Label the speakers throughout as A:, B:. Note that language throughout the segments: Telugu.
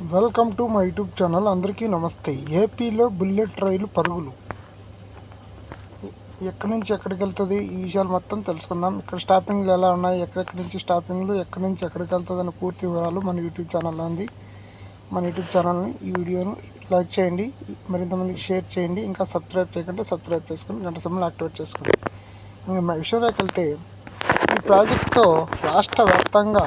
A: Welcome to my YouTube channel. అందరికీ నమస్తే. ఏపీలో బుల్లెట్ రైలు పరుగులు. ఎక్కడి నుంచి ఎక్కడికి వెళ్తుంది? ఈ విషయాలు మొత్తం తెలుసుకుందాం. ఇక్కడ స్టాపింగ్లు ఎలా ఉన్నాయి? ఎక్కడెక్కడి నుంచి స్టాపింగ్లు? ఎక్కడి నుంచి ఎక్కడికి వెళ్తుంది అనే పూర్తి వివరాలు మన యూట్యూబ్ ఛానల్లో ఉంది. మన యూట్యూబ్ ఛానల్ని ఈ వీడియోను లైక్ చేయండి. మరింతమందికి షేర్ చేయండి. ఇంకా సబ్స్క్రైబ్ చేయకుంటే సబ్స్క్రైబ్ చేసుకుని గంట సమయంలో యాక్టివేట్ చేసుకోండి. ఇంకా మా విషయంలోకి వెళ్తే ఈ ప్రాజెక్ట్తో రాష్ట్ర వ్యాప్తంగా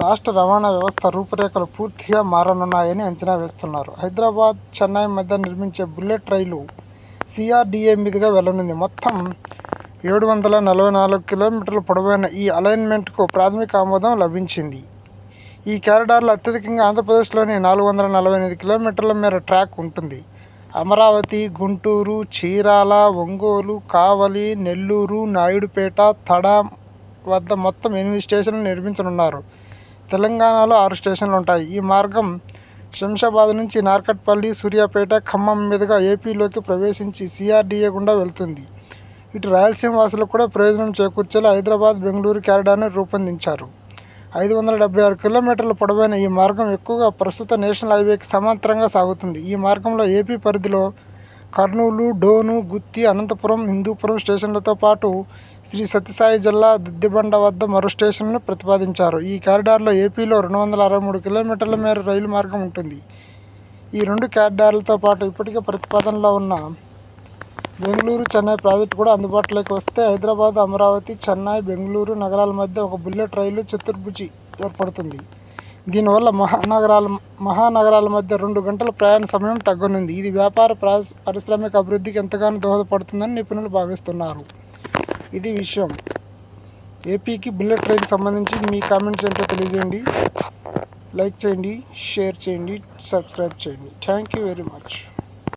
A: రాష్ట్ర రవాణా వ్యవస్థ రూపురేఖలు పూర్తిగా మారనున్నాయని అంచనా వేస్తున్నారు. హైదరాబాద్ చెన్నై మధ్య నిర్మించే బుల్లెట్ రైలు సిఆర్డిఏ మీదుగా వెళ్ళనుంది మొత్తం ఏడు వందల నలభై నాలుగు కిలోమీటర్ల పొడవైన ఈ అలైన్మెంట్కు ప్రాథమిక ఆమోదం లభించింది. ఈ కారిడార్లో అత్యధికంగా ఆంధ్రప్రదేశ్లోని నాలుగు వందల నలభై ఎనిమిది కిలోమీటర్ల మేర ట్రాక్ ఉంటుంది. అమరావతి గుంటూరు చీరాల ఒంగోలు కావలి నెల్లూరు నాయుడుపేట తడ వద్ద మొత్తం ఎనిమిది స్టేషన్లు నిర్మించనున్నారు. తెలంగాణలో ఆరు స్టేషన్లు ఉంటాయి. ఈ మార్గం శంషాబాద్ నుంచి నార్కట్పల్లి సూర్యాపేట ఖమ్మం మీదుగా ఏపీలోకి ప్రవేశించి సిఆర్డీఏ గుండా వెళ్తుంది. ఇటు రాయలసీమ వాసులకు కూడా ప్రయోజనం చేకూర్చేలా హైదరాబాద్ బెంగళూరు క్యారిడార్ను రూపొందించారు. ఐదు వందల డెబ్బై ఆరు కిలోమీటర్ల పొడవైన ఈ మార్గం ఎక్కువగా ప్రస్తుత నేషనల్ హైవేకి సమాంతరంగా సాగుతుంది. ఈ మార్గంలో ఏపీ పరిధిలో కర్నూలు డోను గుత్తి అనంతపురం హిందూపురం స్టేషన్లతో పాటు శ్రీ సత్యసాయి జిల్లా దుద్దిబండ వద్ద మరో స్టేషన్ను ప్రతిపాదించారు. ఈ కారిడార్లో ఏపీలో రెండు వందల అరవై మూడు కిలోమీటర్ల మేర రైలు మార్గం ఉంటుంది. ఈ రెండు కారిడార్లతో పాటు ఇప్పటికే ప్రతిపాదనలో ఉన్న బెంగళూరు చెన్నై ప్రాజెక్టు కూడా అందుబాటులోకి వస్తే హైదరాబాద్ అమరావతి చెన్నై బెంగళూరు నగరాల మధ్య ఒక బుల్లెట్ రైలు చతుర్భుజి ఏర్పడుతుంది. దీనివల్ల మహానగరాల మహానగరాల మధ్య రెండు గంటల ప్రయాణ సమయం తగ్గనుంది. ఇది వ్యాపార పారిశ్రామిక అభివృద్ధికి ఎంతగానో దోహదపడుతుందని నిపుణులు భావిస్తున్నారు. ఇది విషయం. ఏపీకి బుల్లెట్ ట్రైన్ సంబంధించి మీ కామెంట్స్ ఏంటో తెలియజేయండి. లైక్ చేయండి షేర్ చేయండి సబ్స్క్రైబ్ చేయండి. Thank you very much.